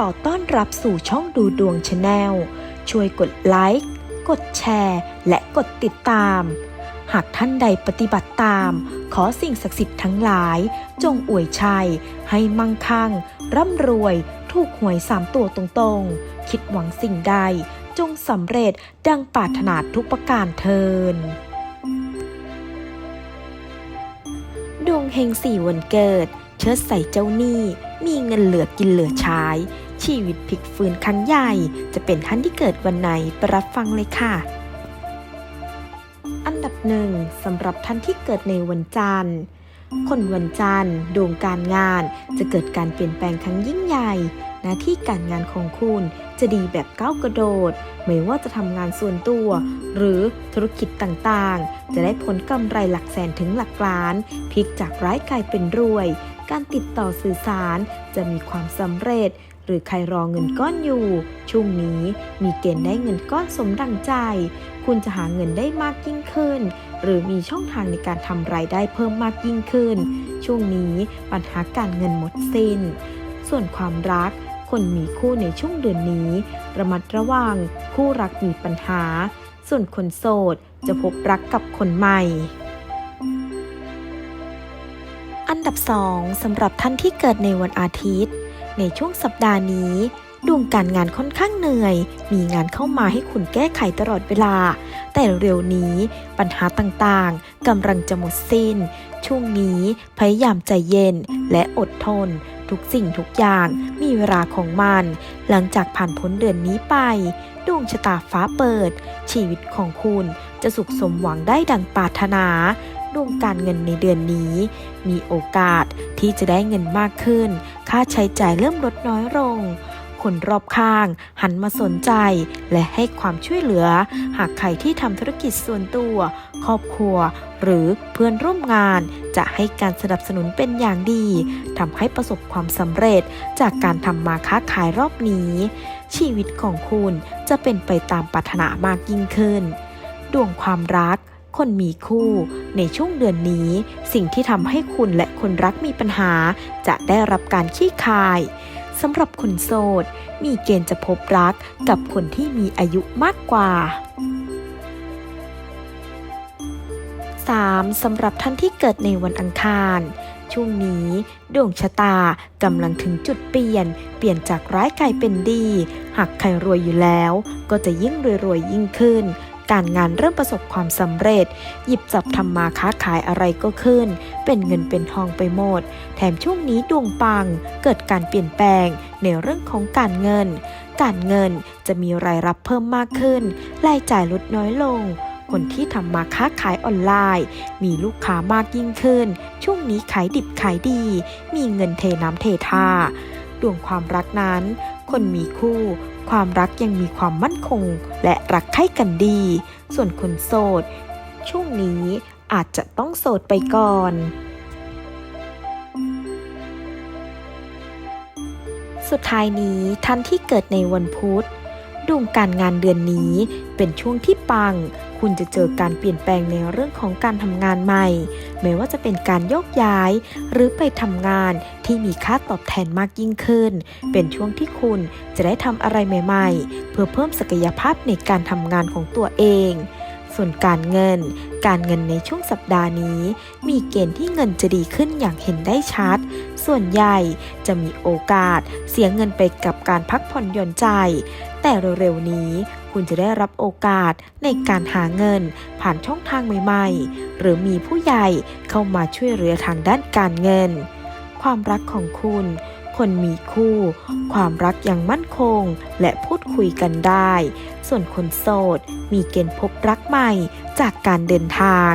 ขอต้อนรับสู่ช่องดูดวงชาแนล ช่วยกดไลค์ กดแชร์ และกดติดตาม หากท่านใดปฏิบัติตาม ขอสิ่งศักดิ์สิทธิ์ทั้งหลาย จงอวยชัย ให้มั่งคั่ง ร่ำรวย ถูกหวยสามตัวตรงๆ คิดหวังสิ่งใด จงสำเร็จดังปรารถนาทุกประการเทินดวงเฮงสี่วันเกิด เชิดใส่เจ้าหนี้ มีเงินเหลือกินเหลือใช้ ชีวิตพลิกฟื้นครั้งใหญ่ จะเป็นท่านที่เกิดวันไหนไปรับฟังเลยค่ะ อันดับหนึ่งสำหรับท่านที่เกิดในวันจันทร์ คนวันจันทร์ดวงการงานจะเกิดการเปลี่ยนแปลงครั้งยิ่งใหญ่หน้าที่การงานของคุณจะดีแบบก้าวกระโดด ไม่ว่าจะทำงานส่วนตัว หรือธุรกิจต่างๆ จะได้ผลกำไรหลักแสนถึงหลักล้านพลิกจากร้ายกลายเป็นรวย การติดต่อสื่อสารจะมีความสำเร็จ หรือใครรอเงินก้อนอยู่ ช่วงนี้มีเกณฑ์ได้เงินก้อนสมดังใจ คุณจะหาเงินได้มากยิ่งขึ้น หรือมีช่องทางในการทำรายได้เพิ่มมากยิ่งขึ้น ช่วงนี้ปัญหาการเงินหมดสิน้น ส่วนความรักคนมีคู่ในช่วงเดือนนี้ ระมัดระวังคู่รักมีปัญหา ส่วนคนโสดจะพบรักกับคนใหม่ ดับ 2สำหรับท่านที่เกิดในวันอาทิตย์ ในช่วงสัปดาห์นี้ ดวงการงานค่อนข้างเหนื่อย มีงานเข้ามาให้คุณแก้ไขตลอดเวลา แต่เร็วนี้ปัญหาต่างๆกำลังจะหมดสิ้น ช่วงนี้พยายามใจเย็นและอดทน ทุกสิ่งทุกอย่างมีเวลาของมัน หลังจากผ่านพ้นเดือนนี้ไป ดวงชะตาฟ้าเปิด ชีวิตของคุณจะสุขสมหวังได้ดังปรารถนา ดวงการเงินในเดือนนี้ มีโอกาสที่จะได้เงินมากขึ้น ค่าใช้จ่ายเริ่มลดน้อยลง คนรอบข้าง หันมาสนใจ และให้ความช่วยเหลือ หากใครที่ทำธุรกิจส่วนตัว ครอบครัว หรือเพื่อนร่วมงาน จะให้การสนับสนุนเป็นอย่างดีทำให้ประสบความสำเร็จ จากการทำมาค้าขายรอบนี้ ชีวิตของคุณจะเป็นไปตามปรารถนามากยิ่งขึ้น ดวงความรัก คนมีคู่ ในช่วงเดือนนี้ สิ่งที่ทำให้คุณและคนรักมีปัญหา จะได้รับการขี้คายสำหรับคนโสด มีเกณฑ์จะพบรักกับคนที่มีอายุมากกว่า 3. สำหรับท่านที่เกิดในวันอังคาร ช่วงนี้ดวงชะตากำลังถึงจุดเปลี่ยน เปลี่ยนจากร้ายกลายเป็นดี หากใครรวยอยู่แล้ว ก็จะยิ่งรวยๆยิ่งขึ้น การงานเริ่มประสบความสำเร็จ หยิบจับทำมาค้าขายอะไรก็ขึ้น เป็นเงินเป็นทองไปหมด แถมช่วงนี้ดวงปัง เกิดการเปลี่ยนแปลงในเรื่องของการเงิน การเงินจะมีรายรับเพิ่มมากขึ้น รายจ่ายลดน้อยลงคนที่ทำมาค้าขายออนไลน์ มีลูกค้ามากยิ่งขึ้น ช่วงนี้ขายดิบขายดี มีเงินเทน้ำเทท่าดวงความรักนั้น คนมีคู่ ความรักยังมีความมั่นคง และรักใคร่กันดี ส่วนคนโสด ช่วงนี้อาจจะต้องโสดไปก่อน สุดท้ายนี้ท่านที่เกิดในวันพุธ ดวงการงานเดือนนี้ เป็นช่วงที่ปัง คุณจะเจอการเปลี่ยนแปลงในเรื่องของการทำงานใหม่ ไม่ว่าจะเป็นการโยกย้าย หรือไปทำงานที่มีค่าตอบแทนมากยิ่งขึ้น เป็นช่วงที่คุณจะได้ทำอะไรใหม่ ๆ เพื่อเพิ่มศักยภาพในการทำงานของตัวเอง ส่วนการเงิน การเงินในช่วงสัปดาห์นี้ มีเกณฑ์ที่เงินจะดีขึ้นอย่างเห็นได้ชัด ส่วนใหญ่จะมีโอกาสเสียเงินไปกับการพักผ่อนหย่อนใจ แต่เร็วๆนี้คุณจะได้รับโอกาสในการหาเงินผ่านช่องทางใหม่ๆ หรือมีผู้ใหญ่เข้ามาช่วยเหลือทางด้านการเงิน ความรักของคุณ คนมีคู่ ความรักยังมั่นคงและพูดคุยกันได้ ส่วนคนโสด มีเกณฑ์พบรักใหม่จากการเดินทาง